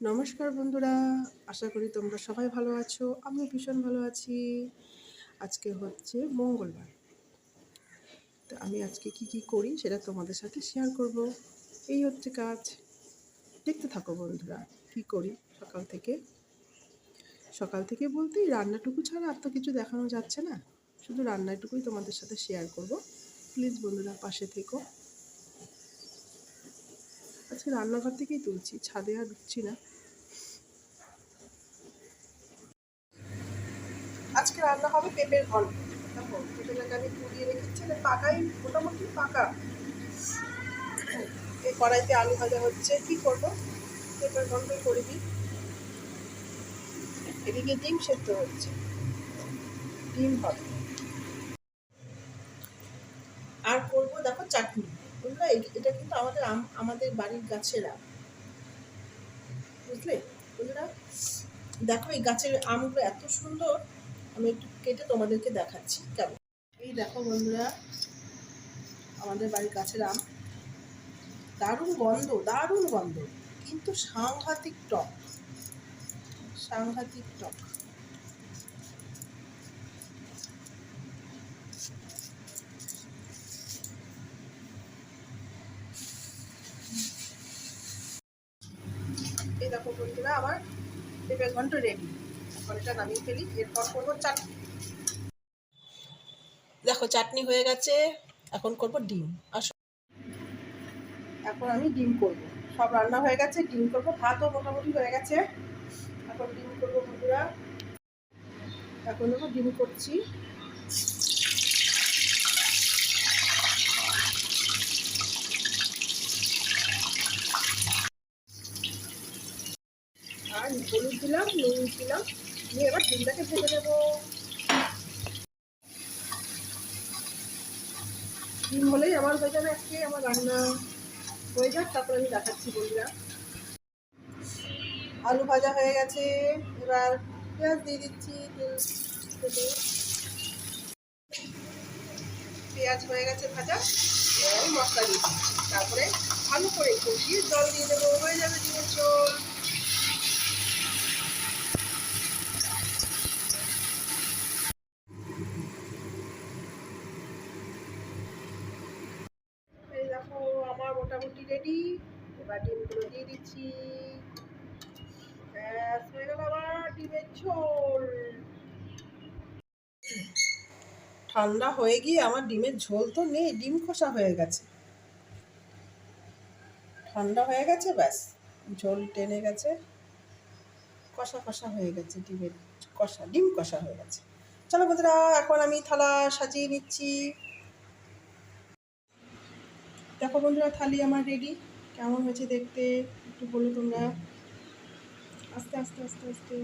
নমস্কার বন্ধুরা, আশা করি তোমরা সবাই ভালো আছো আমি ভীষণ ভালো আছি। আজকে হচ্ছে মঙ্গলবার। তো আমি আজকে কি কি করি সেটা তোমাদের সাথে শেয়ার করব। এই হচ্ছে কাজ। দেখতে থাকো বন্ধুরা, কি করি সকাল থেকে। সকাল থেকে বলতেই রান্নাটুকু ছাড়া আর তো কিছু দেখানো যাচ্ছে না। শুধু রান্নাটুকুই তোমাদের সাথে শেয়ার করব। প্লিজ বন্ধুরা, পাশে থেকো। আজকে রান্নাঘর থেকেই তুলছি, ছাদে আর ঢুকছি না। আজকে রান্না হবে পেঁপের ঘন্ট। দেখো আমি মানে পাকাই মোটামুটি পাকা। এই কড়াইতে আলু ভাজা হচ্ছে। কি করব? পেঁপের করে দিই। এদিকে ডিম সেদ্ধ হচ্ছে। ডিম হবে আর করব দেখো চাটনি বুঝলে এটা কিন্তু আমাদের আম, আমাদের বাড়ির গাছের। আম বুঝলে? বন্ধুরা, দেখো এই গাছের আমগুলো এত সুন্দর, আমি একটু কেটে তোমাদেরকে দেখাচ্ছি, কেমন? এই দেখো বন্ধুরা, আমাদের বাড়ির গাছের আম। দারুণ গন্ধ দারুণ গন্ধ। কিন্তু সাংঘাতিক টক সাংঘাতিক টক। এই দেখো বন্ধুরা আমার পেঁপে ঘন্ট রেডি এখন এটা নামিয়ে ফেলি এরপর করব চাটনি। দেখো চাটনি হয়ে গেছে এখন করব ডিম। আসো এখন আমি ডিম করব। সব রান্না হয়ে গেছে ডিম করব ভাতও মোটামুটি হয়ে গেছে। এখন ডিম করব বন্ধুরা। এখন দেখো ডিম করছি। আর হলুদ দিলাম, নুন দিলাম নিয়ে এবার ডিমটাকে ভেজে নেব। ডিম হলেই আমার হয়ে যাবে আজকে আমার রান্না। হয়ে যাক, তারপর আমি দেখাচ্ছি বন্ধুরা। আলু ভাজা হয়ে গেছে, এবার পেঁয়াজ দিয়ে দিচ্ছি পেঁয়াজ হয়ে গেছে ভাজা মশলা দিয়ে দিচ্ছি। তারপরে ভালো করে কষিয়ে জল দিয়ে দেবো, হয়ে যাবে ডিমের ঝোল এই দেখো আমার মোটামুটি রেডি এবার ডিমগুলো দিয়ে দিচ্ছি। ডিমের ঝোল। ঠান্ডা হয়ে গিয়ে আমার ডিমের ঝোল তো নেই, ডিম কষা হয়ে গেছে। ঠান্ডা হয়ে গেছে, ব্যাস, ঝোল টেনে গেছে। কষা কষা হয়ে গেছে ডিমের কষা, ডিম কষা হয়ে গেছে। চলো বন্ধুরা, এখন আমি থালা সাজিয়ে নিচ্ছি। দেখো বন্ধুরা, থালি আমার রেডি কেমন হয়েছে দেখতে? একটু বলো তোমরা। আস্তে আস্তে আস্তে আস্তে।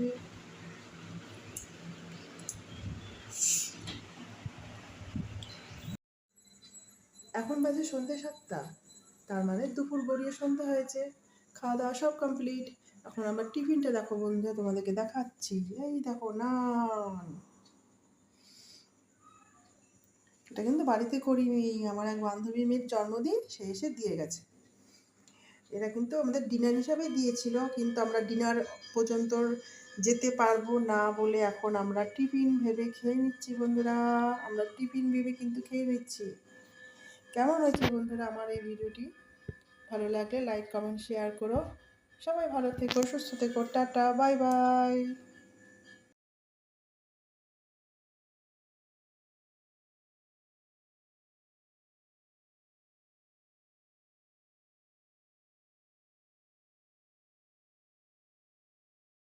এখন বাজে সন্ধ্যে সাতটা। তার মানে দুপুর গড়িয়ে সন্ধ্যা হয়েছে। খাওয়া দাওয়া সব কমপ্লিট এখন আমার টিফিনটা দেখো বন্ধুরা, তোমাদেরকে দেখাচ্ছি। এই দেখো নান। এটা কিন্তু বাড়িতে করিনি। আমার এক বান্ধবীর মেয়ের জন্মদিন, সে এসে দিয়ে গেছে। এরা কিন্তু আমাদের ডিনার হিসাবে দিয়েছিল, কিন্তু আমরা ডিনার পর্যন্ত যেতে পারব না বলে এখন আমরা টিফিন ভেবে খেয়ে নিচ্ছি বন্ধুরা। আমরা টিফিন ভেবে কিন্তু খেয়ে নিচ্ছি। কেমন হয়েছে বন্ধুরা আমার এই ভিডিওটি? ভালো লাগলে লাইক কমেন্ট শেয়ার করো। সবাই ভালো থেকো, সুস্থ থেকো, টাটা বাই বাই